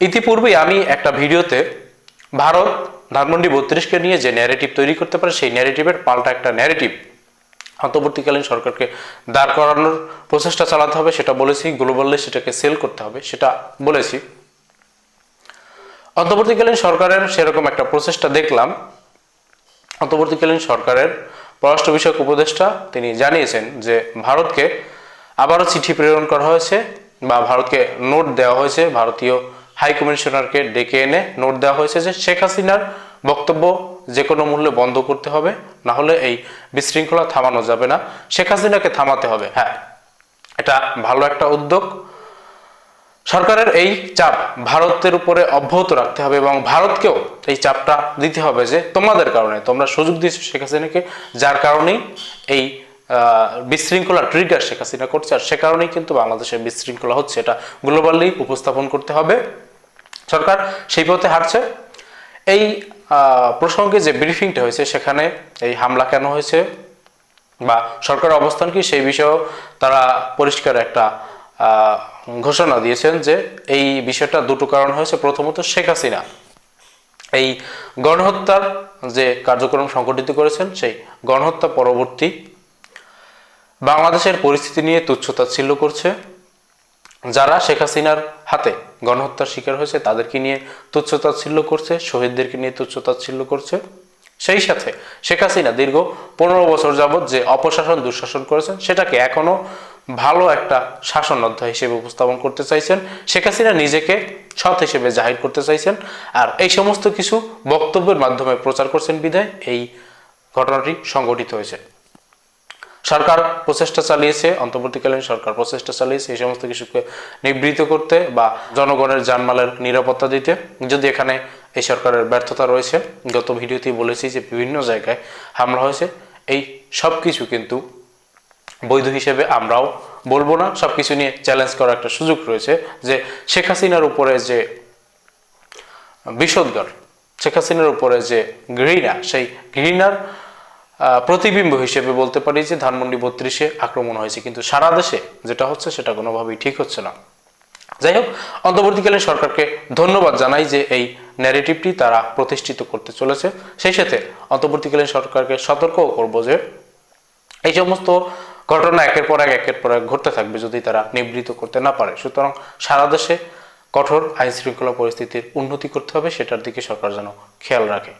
ইতিপূর্বে আমি একটা ভিডিওতে ভারত ধানমন্ডি বত্রিশকে নিয়ে যে ন্যারেটিভ তৈরি করতে পারে, সেই ন্যারেটিভের পাল্টা একটা ন্যারেটিভ অন্তর্বর্তীকালীন সরকারকে দাঁড় করানোর প্রচেষ্টা চালাতে হবে, সেটা বলেছি গ্লোবালে সেটাকে সেল করতে হবে, সেটা বলেছি। অন্তর্বর্তীকালীন সরকারের সেরকম একটা প্রচেষ্টা দেখলাম। অন্তর্বর্তীকালীন সরকারের পররাষ্ট্র বিষয়ক উপদেষ্টা তিনি জানিয়েছেন যে ভারতকে আবারও চিঠি প্রেরণ করা হয়েছে বা ভারতকে নোট দেওয়া হয়েছে, ভারতীয় হাই কমিশনারকে ডেকে এনে নোট দেওয়া হয়েছে যে শেখ হাসিনার বক্তব্য যে কোনো মূল্যে বন্ধ করতে হবে, না হলে এই বিশৃঙ্খলা থামানো যাবে না। শেখ হাসিনাকে থামাতে হবে হ্যাঁ। এটা ভালো একটা উদ্যোগ। সরকারের এই চাপ ভারতের উপরে অব্যাহত রাখতে হবে এবং ভারতকেও এই চাপটা দিতে হবে যে তোমাদের কারণে, তোমরা সুযোগ দিয়েছ শেখ হাসিনাকে, যার কারণেই এই বিশৃঙ্খলা ট্রিগার শেখ হাসিনা করছে, আর সে কারণেই কিন্তু বাংলাদেশে বিশৃঙ্খলা হচ্ছে। এটা গ্লোবালি উপস্থাপন করতে হবে। সরকার সেই পথে হাঁটছে। এই প্রসঙ্গে যে ব্রিফিংটা হয়েছে, সেখানে এই হামলা কেন হয়েছে বা সরকারের অবস্থান কি, সেই বিষয়েও তারা পরিষ্কার একটা ঘোষণা দিয়েছেন যে এই বিষয়টা দুটো কারণ হয়েছে। প্রথমত শেখ হাসিনা। এই গণহত্যার যে কার্যক্রম সংগঠিত করেছেন, সেই গণহত্যা পরবর্তী বাংলাদেশের পরিস্থিতি নিয়ে তুচ্ছতাচ্ছিল্য করছে। যারা শেখ হাসিনার হাতে গণহত্যার শিকার হয়েছে, তাদেরকে নিয়ে তুচ্ছতাচ্ছিল্য করছে, শহীদদেরকে নিয়ে তুচ্ছতাচ্ছিল্য করছে। সেই সাথে শেখ হাসিনা দীর্ঘ পনেরো বছর যাবৎ যে অপশাসন, দুঃশাসন করেছেন, সেটাকে এখনও ভালো একটা শাসন অধ্যায় হিসেবে উপস্থাপন করতে চাইছেন। শেখ হাসিনা নিজেকে সৎ হিসেবে জাহির করতে চাইছেন। আর এই সমস্ত কিছু বক্তব্যের মাধ্যমে প্রচার করছেন বিধায় এই ঘটনাটি সংঘটিত হয়েছে। সরকার প্রচেষ্টা চালিয়েছে, অন্তর্বর্তীকালীন সরকার প্রচেষ্টা চালিয়েছে এই সমস্ত কিছুকে নিবৃত করতে বা জনগণের জানমালের নিরাপত্তা দিতে। যদি এখানে এই সরকারের ব্যর্থতা রয়েছে, গত ভিডিওতেই বলেছি যে বিভিন্ন জায়গায় হামলা হয়েছে। এই সব কিছু কিন্তু বৈধ হিসেবে আমরাও বলব না। সব কিছু নিয়ে চ্যালেঞ্জ করার একটা সুযোগ রয়েছে যে শেখ হাসিনার উপরে যে বিষোদ্গার শেখ হাসিনার উপরে যে ঘৃণা, সেই ঘৃণার প্রতিবিম্ব হিসেবে বলতে পারি যে ধানমন্ডি বত্রিশে আক্রমণ হয়েছে। কিন্তু সারা দেশে যেটা হচ্ছে সেটা কোনোভাবেই ঠিক হচ্ছে না। যাই হোক, অন্তর্বর্তীকালীন সরকারকে ধন্যবাদ জানাই যে এই ন্যারেটিভটি তারা প্রতিষ্ঠিত করতে চলেছে। সেই সাথে অন্তর্বর্তীকালীন সরকারকে সতর্কও করব যে এই সমস্ত ঘটনা একের পর এক, একের পর এক ঘটতে থাকবে যদি তারা নিবৃত করতে না পারে। সুতরাং সারা দেশে কঠোর আইন শৃঙ্খলা পরিস্থিতির উন্নতি করতে হবে, সেটার দিকে সরকার যেন খেয়াল রাখে।